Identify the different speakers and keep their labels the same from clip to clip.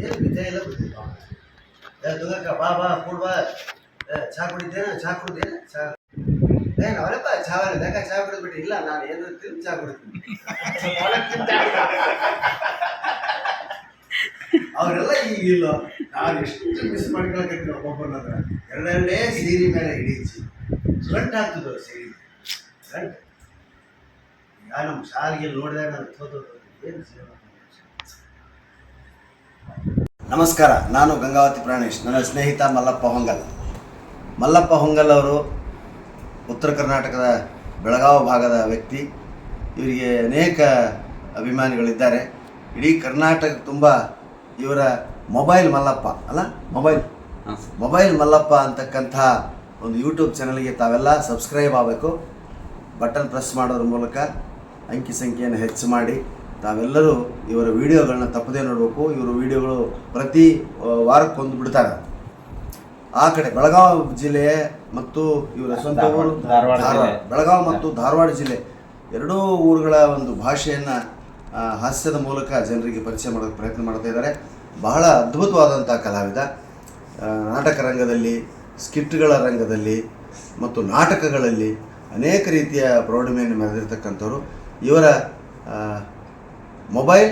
Speaker 1: ಏನು ವಿಜಯ ಇಲ್ಲ ದುರ್ಗಕ್ಕ ಬಾ ಬಾ ಕೂಡ್ ಬಾ ಏ ಚಾ ಕುಡಿದ್ದೇನೆ ಚಾ ಕುಡಿದೇನೆ ಚಾ ಏನು ಅವರಪ್ಪ ಚಾ ಲೆಕ್ಕ ಚಾ ಕುಡಿದ್ಬಿಟ್ಟು ಇಲ್ಲ ನಾನು ಏನು ತಿಂದು ಚಾ ಕುಡಿತೀನಿ ಅವರೆಲ್ಲ ಈಗ ಇಲ್ಲ, ನಾನು ಎಷ್ಟು ಮಿಸ್ ಮಾಡ್ಕೊಳಕತ್ತೀನಿ ಒಬ್ಬೊಬ್ಬರನ್ನ ಎರಡೆರಡೇ ಸೀರೆ ಮೇಲೆ ಹಿಡಿಚಿ ಗಂಟು ಹಾಕ್ತಿದ್ರು ಸೀರೆ ಗಂಟು ಈಗ ನಮ್ಮ ಶಾಲೆಗೆ ನೋಡಿದಾಗ ನಾನು ಏನು ಸೇವೆ? ನಮಸ್ಕಾರ ನಾನು ಗಂಗಾವತಿ ಪ್ರಾಣೇಶ್ ನನ್ನ ಸ್ನೇಹಿತ ಮಲ್ಲಪ್ಪ ಹೊಂಗಲ್. ಮಲ್ಲಪ್ಪ ಹೊಂಗಲ್ ಅವರು ಉತ್ತರ ಕರ್ನಾಟಕದ ಬೆಳಗಾವಿ ಭಾಗದ ವ್ಯಕ್ತಿ. ಇವರಿಗೆ ಅನೇಕ ಅಭಿಮಾನಿಗಳಿದ್ದಾರೆ. ಇಡೀ ಕರ್ನಾಟಕ ತುಂಬ ಇವರ ಮೊಬೈಲ್ ಮಲ್ಲಪ್ಪ ಅಲ್ಲ? ಮೊಬೈಲ್. ಮೊಬೈಲ್ ಮಲ್ಲಪ್ಪ ಅಂತಕ್ಕಂಥ ಒಂದು ಯೂಟ್ಯೂಬ್ ಚಾನಲ್ಗೆ ತಾವೆಲ್ಲ ಸಬ್ಸ್ಕ್ರೈಬ್ ಆಗಬೇಕು. ಬಟನ್ ಪ್ರೆಸ್ ಮಾಡೋದ್ರ ಮೂಲಕ ಅಂಕಿ ಸಂಖ್ಯೆಯನ್ನು ಹೆಚ್ಚು ಮಾಡಿ. ತಾವೆಲ್ಲರೂ ಇವರ ವಿಡಿಯೋಗಳನ್ನ ತಪ್ಪದೇ ನೋಡಬೇಕು. ಇವರ ವಿಡಿಯೋಗಳು ಪ್ರತಿ ವಾರಕ್ಕೊಂದು ಬಿಡ್ತಾರೆ. ಆ ಕಡೆ ಬೆಳಗಾವಿ ಜಿಲ್ಲೆ ಮತ್ತು ಇವರ ಸ್ವಂತ ಊರು. ಬೆಳಗಾವಿ ಮತ್ತು ಧಾರವಾಡ ಜಿಲ್ಲೆ ಎರಡೂ ಊರುಗಳ ಒಂದು ಭಾಷೆಯನ್ನು ಹಾಸ್ಯದ ಮೂಲಕ ಜನರಿಗೆ ಪರಿಚಯ ಮಾಡೋಕೆ ಪ್ರಯತ್ನ ಮಾಡ್ತಾ ಇದ್ದಾರೆ. ಬಹಳ ಅದ್ಭುತವಾದಂಥ ಕಲಾವಿದ. ನಾಟಕ ರಂಗದಲ್ಲಿ ಸ್ಕಿಟ್ಗಳ ರಂಗದಲ್ಲಿ ಮತ್ತು ನಾಟಕಗಳಲ್ಲಿ ಅನೇಕ ರೀತಿಯ ಪ್ರೌಢಮೆಯನ್ನು ಮೆರೆದಿರ್ತಕ್ಕಂಥವ್ರು. ಇವರ mobile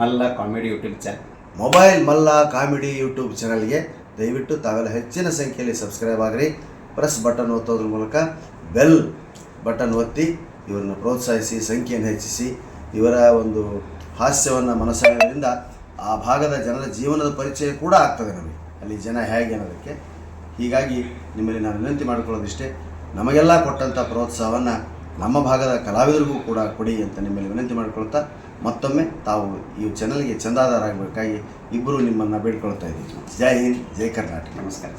Speaker 2: Malla. Comedy YouTube channel
Speaker 1: mobile Malla comedy YouTube ಚಾನಲ್ಗೆ ದಯವಿಟ್ಟು ತಾವೆಲ್ಲ ಹೆಚ್ಚಿನ ಸಂಖ್ಯೆಯಲ್ಲಿ ಸಬ್ಸ್ಕ್ರೈಬ್ ಆಗಿರಿ. ಪ್ರೆಸ್ ಬಟನ್ ಒತ್ತೋದ್ರ ಮೂಲಕ ಬೆಲ್ ಬಟನ್ ಒತ್ತಿ ಇವರನ್ನು ಪ್ರೋತ್ಸಾಹಿಸಿ ಸಂಖ್ಯೆಯನ್ನು ಹೆಚ್ಚಿಸಿ. ಇವರ ಒಂದು ಹಾಸ್ಯವನ್ನು ಮನಸ್ಸಾಗೋದ್ರಿಂದ ಆ ಭಾಗದ ಜನರ ಜೀವನದ ಪರಿಚಯ ಕೂಡ ಆಗ್ತದೆ ನಮಗೆ. ಅಲ್ಲಿ ಜನ ಹೇಗೆ ಅನ್ನೋದಕ್ಕೆ. ಹೀಗಾಗಿ ನಿಮ್ಮಲ್ಲಿ ನಾನು ವಿನಂತಿ ಮಾಡಿಕೊಳ್ಳೋದಿಷ್ಟೇ ನಮಗೆಲ್ಲ ಕೊಟ್ಟಂಥ ಪ್ರೋತ್ಸಾಹವನ್ನು ನಮ್ಮ ಭಾಗದ ಕಲಾವಿದರಿಗೂ ಕೂಡ ಕೊಡಿ ಅಂತ ನಿಮ್ಮಲ್ಲಿ ವಿನಂತಿ ಮಾಡಿಕೊಳ್ತಾ ಮತ್ತೊಮ್ಮೆ ತಾವು ಈ ಚಾನಲ್ಗೆ ಚಂದಾದಾರರಾಗಬೇಕಾಗಿ ಇಬ್ಬರು ನಿಮ್ಮನ್ನು ಬೇಡ್ಕೊಳ್ತಾ ಇದ್ದೀವಿ. ಜೈ ಹಿಂದ್ ಜೈ ಕರ್ನಾಟಕ.
Speaker 2: ನಮಸ್ಕಾರ